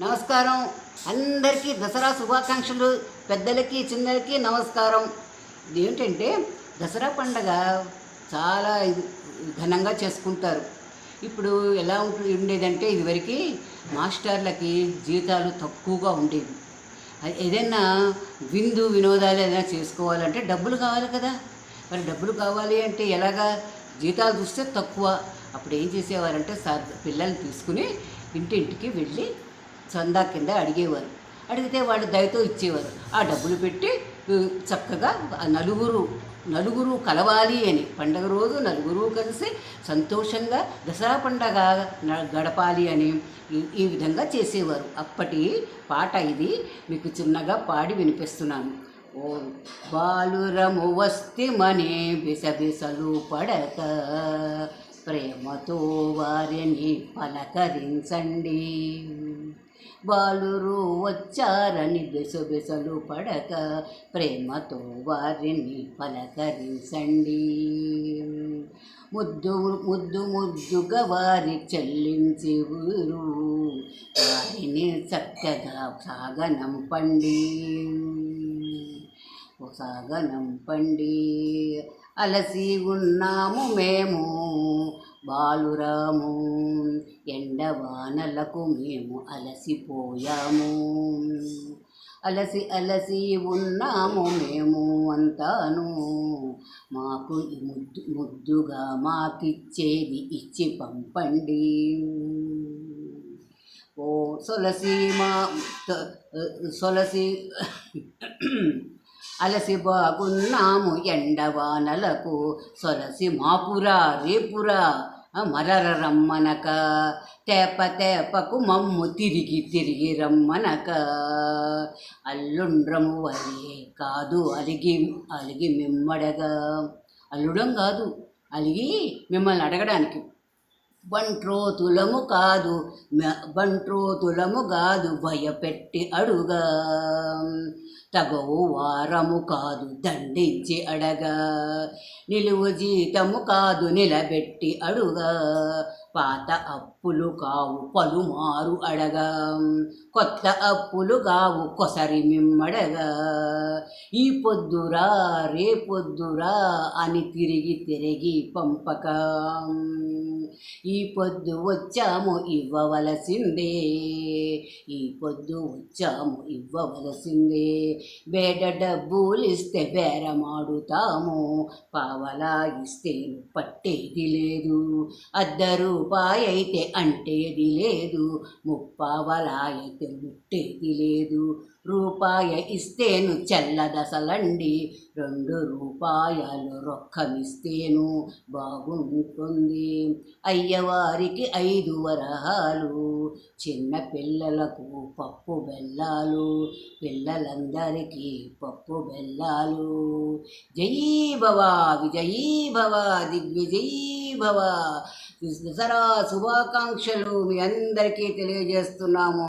నమస్కారం. అందరికీ దసరా శుభాకాంక్షలు. పెద్దలకి చిన్నలకి నమస్కారం. ఏంటంటే దసరా పండగ చాలా ఘనంగా చేసుకుంటారు. ఇప్పుడు ఎలా ఉంటుంది ఉండేదంటే ఇదివరకు మాస్టర్లకి జీతాలు తక్కువగా ఉండేవి. అది ఏదైనా విందు వినోదాలు ఏదైనా చేసుకోవాలంటే డబ్బులు కావాలి కదా. మరి డబ్బులు కావాలి అంటే ఎలాగా? జీతాలు చూస్తే తక్కువ. అప్పుడు ఏం చేసేవారంటే సార్ పిల్లల్ని తీసుకుని ఇంటింటికి వెళ్ళి చందా కింద అడిగేవారు. అడిగితే వాళ్ళు దయతో ఇచ్చేవారు. ఆ డబ్బులు పెట్టి చక్కగా నలుగురు నలుగురు కలవాలి అని. పండగ రోజు నలుగురు కలిసి సంతోషంగా దసరా పండగ గడపాలి అని ఈ- ఈ విధంగా చేసేవారు. అప్పటి పాట ఇది. మీకు చిన్నగా పాడి వినిపిస్తున్నాను. ఓ బాలురము వస్తిమనే బిసబిసలు పడక. ప్రేమతో వారిని పలకరించండి. బాలురు వచ్చారని బెసబెసలు పడక ప్రేమతో వారిని పలకరించండి. ముద్దు ముద్దు ముద్దుగా వారి చెల్లించి ఊరు వారిని చక్కగా సాగనంపండి సాగనంపండి అలసి ఉన్నాము మేము. బాలురాము ఎండవానలకు మేము అలసిపోయాము. అలసి అలసి ఉన్నాము మేము అంతాను. మాకు ముద్దు ముద్దుగా మాకిచ్చేది ఇచ్చి పంపండి. ఓ సొలసి మా సొలసి అలసి బాగున్నాము ఎండవానలకు సొలసి మాపురా రేపురా మరర రమ్మనక తేప తేపకు మమ్ము తిరిగి తిరిగి రమ్మనక. అల్లుండ్రము అరే కాదు అలిగి అలిగి మిమ్మడగా. అల్లుడం కాదు అలిగి మిమ్మల్ని అడగడానికి. బంట్రోతులము కాదు బంట్రోతులము కాదు భయపెట్టి అడుగా. తగవు వారము కాదు దండించి అడగా. నిలువు జీతము కాదు నిలబెట్టి అడుగా. పాత అప్పులు కావు పలుమారు అడగా. కొత్త అప్పులు కావు కొసరి మిమ్మడగా. ఈ పొద్దురా రేపొద్దురా అని తిరిగి తిరిగి పంపక. ఈ పొద్దు వచ్చాము ఇవ్వవలసిందే. ఈ పొద్దు వచ్చాము ఇవ్వవలసిందే. బేడ డబ్బులు ఇస్తే బేరమాడుతాము. పావలా ఇస్తే పట్టేది లేదు. అద్దరు రూపాయి అయితే అంటేది లేదు ముప్పావలా అయితే ముట్టేది లేదు. రూపాయ ఇస్తేను చెల్లదసలండి రెండు రూపాయలు రొక్కమిస్తేను బాగుంటుంది. అయ్యవారికి ఐదు వరహాలు చిన్న పిల్లలకు పప్పు బెల్లాలు పిల్లలందరికీ పప్పు బెల్లాలు. జై భవ విజయీ భవ దిగ్విజయీ భవ. దసరా శుభాకాంక్షలు మీ అందరికీ తెలియజేస్తున్నాము.